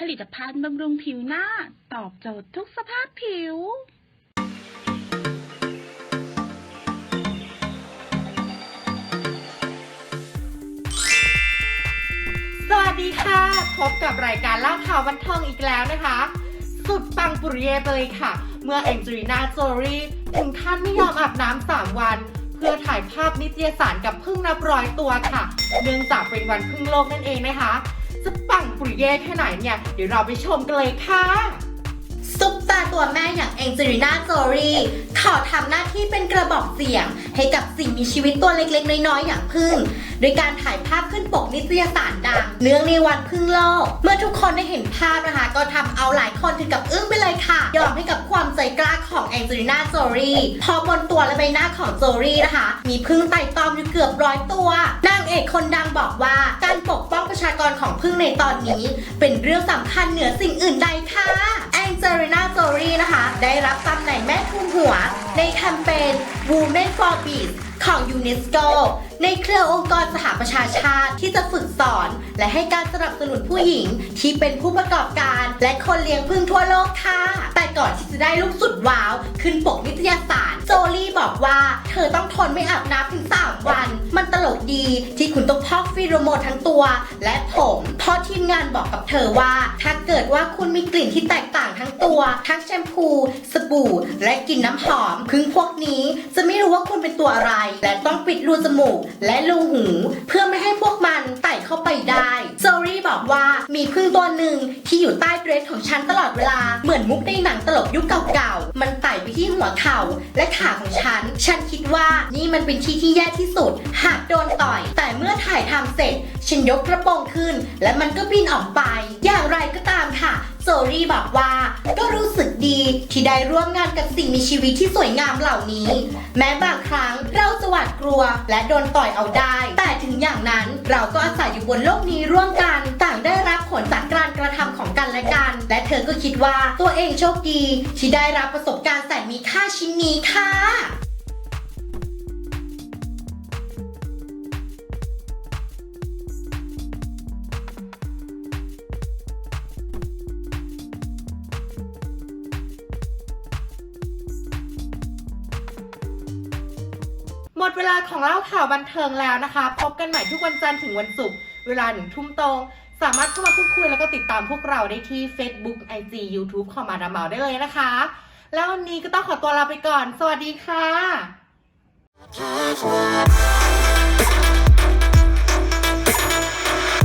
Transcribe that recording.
ผลิตภัณฑ์บำรุงผิวหน้า ตอบโจทย์ทุกสภาพผิว สวัสดีค่ะ พบกับรายการเล่าข่าวบันเทิงอีกแล้วนะคะ สุดปังปุริเยไปเลยค่ะ เมื่อแองเจลิน่าโจลีถึงขั้นไม่ยอมอาบน้ำสามวัน เพื่อถ่ายภาพนิตยสารกับพึ่งนับร้อยตัวค่ะ เนื่องจากเป็นวันพึ่งโลกนั่นเองนะคะ จะปังปุริเย่แค่ไหนเนี่ย เดี๋ยวเราไปชมกันเลยค่ะ ซุปตาตัวแม่อย่างแองเจลิน่าโจลีขอทำหน้าที่เป็นกระบอกเสียง ให้กับสิ่งมีชีวิตตัวเล็กๆ น้อยๆ อย่างพึ่งโดยการถ่ายภาพขึ้นปกนิตยสารดัง เนื่องในวันพึ่งโลก เมื่อทุกคนได้เห็นภาพนะคะ ก็ทำเอาหลายคนถึงกับอึ้งไปเลยค่ะ ยอมให้กับความใจกล้าของแองเจลิน่าโจลีพอบนตัวและใบหน้าของโจลีนะคะ มีพึ่งไต่ตอมอยู่เกือบร้อยตัวนางเอกคนดังบอกว่า การปกป้องประชากรของพึ่งในตอนนี้ เป็นเรื่องสำคัญเหนือสิ่งอื่นใดค่ะแองเจลินาโจรีนะคะ ได้รับตำแหน่งแม่ทุมหัว ในแคมเปญ Women for Peace ของยูเนสโก ในเครือองค์กรสหประชาชาติที่จะฝึกสอน และให้การสนับสนุนผู้หญิงที่เป็นผู้ประกอบการ และคนเลี้ยงพึ่งทั่วโลกค่ะ แต่ก่อนที่จะได้ลูกสุดว้าว ขึ้นปกนิตยสาร โจลี่บอกว่า เธอต้องทนไม่อาบน้ำถึง 3 วัน มันตลกดีที่คุณต้องพอกฟีโรโมนทั้งตัว และผมเพราะทีมงานบอกกับเธอว่า ถ้าเกิดว่าคุณมีกลิ่นที่แตกต่างทั้งตัว ทั้งแชมพู สบู่ และกลิ่นน้ำหอมพึ่งพวกนี้จะ ว่าคุณเป็นตัวอะไร และต้องปิดรูจมูกและรูหู เพื่อไม่ให้พวกมันไต่เข้าไปได้โจลี่บอกว่ามีพึ่งตัวหนึ่งที่อยู่ใต้เดรสของฉันตลอดเวลาเหมือนมุกในหนังตลกยุคเก่าๆ มันไต่ไปที่หัวเข่าและขาของฉัน ฉันคิดว่านี่มันเป็นที่ที่แย่ที่สุด หากโดนต่อย แต่เมื่อถ่ายทำเสร็จ ฉันยกกระโปรงขึ้น และมันก็บินออกไป อย่างไรก็ตามค่ะ โซรี่บอกว่าก็รู้สึกดีที่ได้ร่วมงานกับสิ่งมีชีวิตที่สวยงามเหล่านี้ แม้บางครั้งเราจะหวาดกลัวและโดนต่อยเอาได้ แต่ถึงอย่างนั้นเราก็อาศัยอยู่บนโลกนี้ร่วมกัน ต่างได้รับผลจากการกระทำของกันและกัน และเธอก็คิดว่าตัวเองโชคดี ที่ได้รับประสบการณ์แสนมีค่าชิ้นนี้ค่ะ หมดเวลาของเล่าข่าวบันเทิงแล้วนะคะ พบกันใหม่ทุกวันจันทร์ถึงวันศุกร์เวลาหนึ่งทุ่มตรง สามารถเข้ามาพูดคุยแล้วก็ติดตามพวกเราได้ที่ Facebook IG YouTube ของมาดามเมาได้เลยนะคะ แล้ววันนี้ก็ต้องขอตัวลาไปก่อน สวัสดีค่ะ